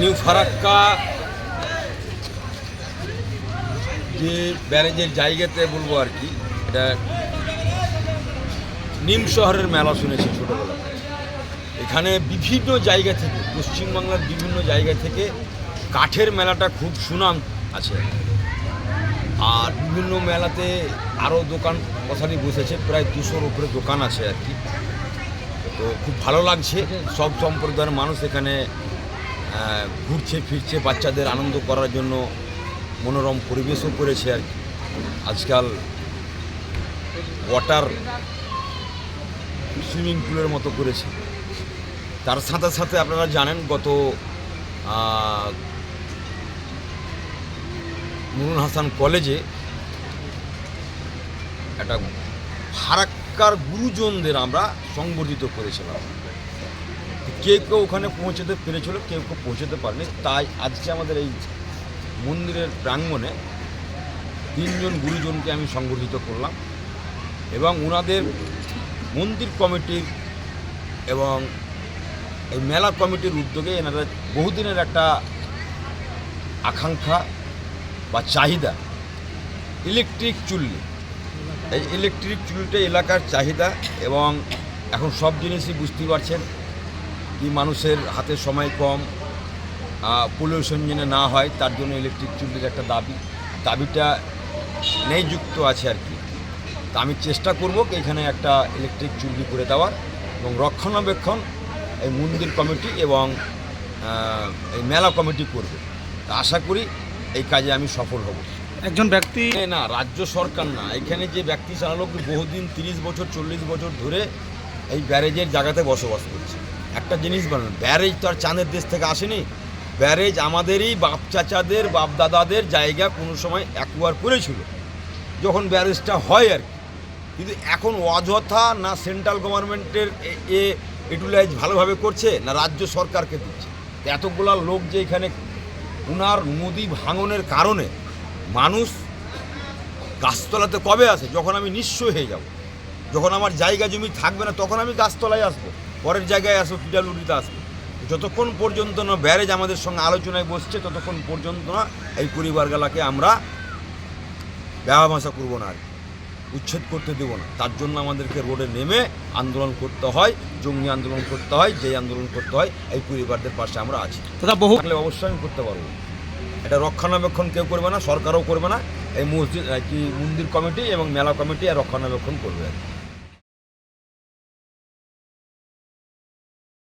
New Farakka যে ব্যারেজের জায়গাতে বলব আর কি, এটা নিম শহরের মেলা শুনেছি ছোটোবেলা এখানে বিভিন্ন জায়গা থেকে, পশ্চিমবাংলার বিভিন্ন জায়গা থেকে কাঠের মেলাটা খুব সুনাম আছে। আর বিভিন্ন মেলাতে আরও দোকান কথাটি বসেছে, প্রায় দুশোর উপরে দোকান আছে আর কি। তো খুব ভালো লাগছে, সব সম্প্রদায়ের মানুষ এখানে ঘুরছে, ফিরছে, বাচ্চাদের আনন্দ করার জন্য মনোরম পরিবেশও করেছে আর আজকাল ওয়াটার সুইমিং পুলের মতো করেছে। তার সাথে সাথে আপনারা জানেন গত নুরুল হাসান কলেজে একটা ফারাক্কার গুরুজনদের আমরা সংবর্ধিত করেছিলাম। কেউ কেউ ওখানে পৌঁছতে পেরেছিল, কেউ কেউ পৌঁছতে পারেনি। তাই আজকে আমাদের এই মন্দিরের প্রাঙ্গণে তিনজন গুরুজনকে আমি সংগঠিত করলাম এবং ওনাদের মন্দির কমিটির এবং এই মেলা কমিটির উদ্যোগে এনারা বহুদিনের একটা আকাঙ্ক্ষা বা চাহিদা, ইলেকট্রিক চুল্লি। এই ইলেকট্রিক চুল্লিটা এলাকার চাহিদা এবং এখন সব জিনিসই বুঝতে পারছেন। কি মানুষের হাতে সময় কম পলিউশন যেন না হয় তার জন্য ইলেকট্রিক চুল্লির একটা দাবি। দাবিটা নেই যুক্ত আছে আর কি। তা আমি চেষ্টা করব কি এখানে একটা ইলেকট্রিক চুল্লি করে দেওয়ার এবং রক্ষণাবেক্ষণ এই মন্দির কমিটি এবং এই মেলা কমিটি করবে। তা আশা করি এই কাজে আমি সফল হব। একজন ব্যক্তি না রাজ্য সরকার না। এখানে যে ব্যক্তি চালালো বহুদিন তিরিশ বছর চল্লিশ বছর ধরে এই ব্যারেজের জায়গাতে বসবাস করছে। একটা জিনিস বলেন, ব্যারেজ তো আর চাঁদের দেশ থেকে আসেনি। ব্যারেজ আমাদেরই বাপ চাচাদের বাপ দাদাদের জায়গা কোনো সময় অ্যাকুয়ার করেছিল, যখন ব্যারেজটা হয় আর কি। কিন্তু এখন অযথা না সেন্ট্রাল গভর্নমেন্টের এ- ইউটিলাইজ ভালোভাবে করছে, না রাজ্য সরকারকে দিচ্ছে। এতগুলা লোক যে এখানে উনার নদী ভাঙনের কারণে মানুষ গাছতলাতে কবে আসে? যখন আমি নিঃস্ব হয়ে যাব, যখন আমার জায়গা জমি থাকবে না, তখন আমি গাছতলায় আসব। পরের জায়গায় আসব পিডালুডিতে আসব। যতক্ষণ পর্যন্ত না ব্যারেজ আমাদের সঙ্গে আলোচনায় বসছে ততক্ষণ পর্যন্ত না এই পরিবারগুলাকে আমরা ব্যবহার করব না আর কি। উচ্ছেদ করতে দেবো না। তার জন্য আমাদেরকে রোডে নেমে আন্দোলন করতে হয় জঙ্গি আন্দোলন করতে হয় যেই আন্দোলন করতে হয় এই পরিবারদের পাশে আমরা আছি। তথা বহু থাকলে অবশ্যই আমি করতে পারব। এটা রক্ষণাবেক্ষণ কেউ করবে না সরকারও করবে না। এই মসজিদ কি মন্দির কমিটি এবং মেলা কমিটি আর রক্ষণাবেক্ষণ করবে আর কি।